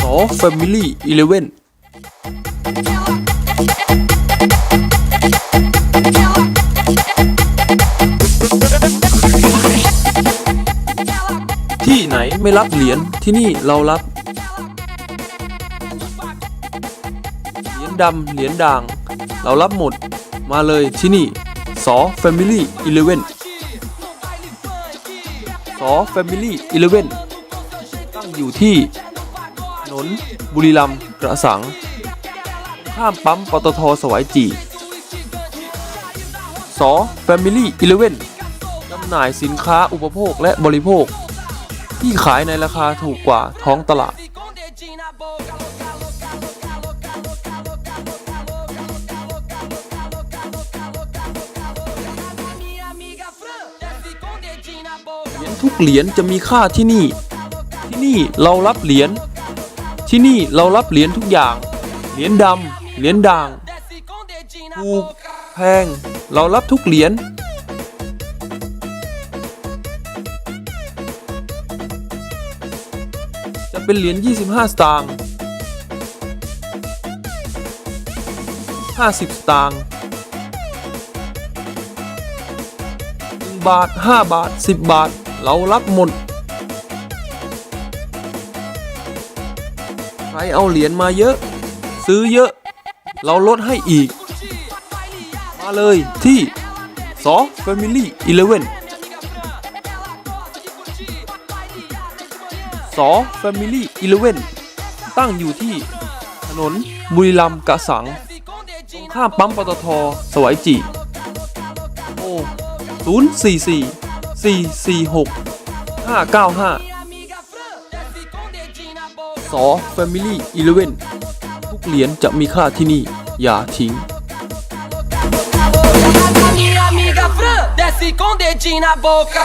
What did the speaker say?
สอ Family 11ที่ไหนไม่รับเหรียญที่นี่เรารับ เหรียญดำเหรียญด่าง เรารับหมด มาเลยที่นี่สอ Family 11 สอ Family 11 ตั้งอยู่ที่ถนนบุรีรัมย์กระสัง ข้ามปั๊มปตทสวายจีสอ Family 11จำหน่ายสินค้าอุปโภคและบริโภค ที่ขายในราคาถูกกว่าท้องตลาด ยญทุกเหรียญจะมีค่าที่นี่ ที่นี่เรารับเหรียญ ที่นี่เรารับเหรียญทุกอย่าง เหรียญดำเหรียญด่างถูกแพง เรารับทุกเหรียญจะเป็นเหรียญ 25 สตางค์ 50 สตางค์1บาท 5 บาท 10 บาท เรารับหมด ใครเอาเหรียญมาเยอะ ซื้อเยอะ เราลดให้อีก มาเลยที่สอ Family 11สอ Family 11 ตั้งอยู่ที่ถนนบุรีรัมย์กะสัง Desce com dedinho ข้ามปั๊มปตท สวายจีโอ้0 4 4 4 4 6 5 9 5 Minha amiga Fran, desce com dedinho na boca. สอ Family 11 ทุกเหรียญจะมีค่าที่นี่ อย่าทิ้ง Minha amiga Fran, desce com dedinho na boca.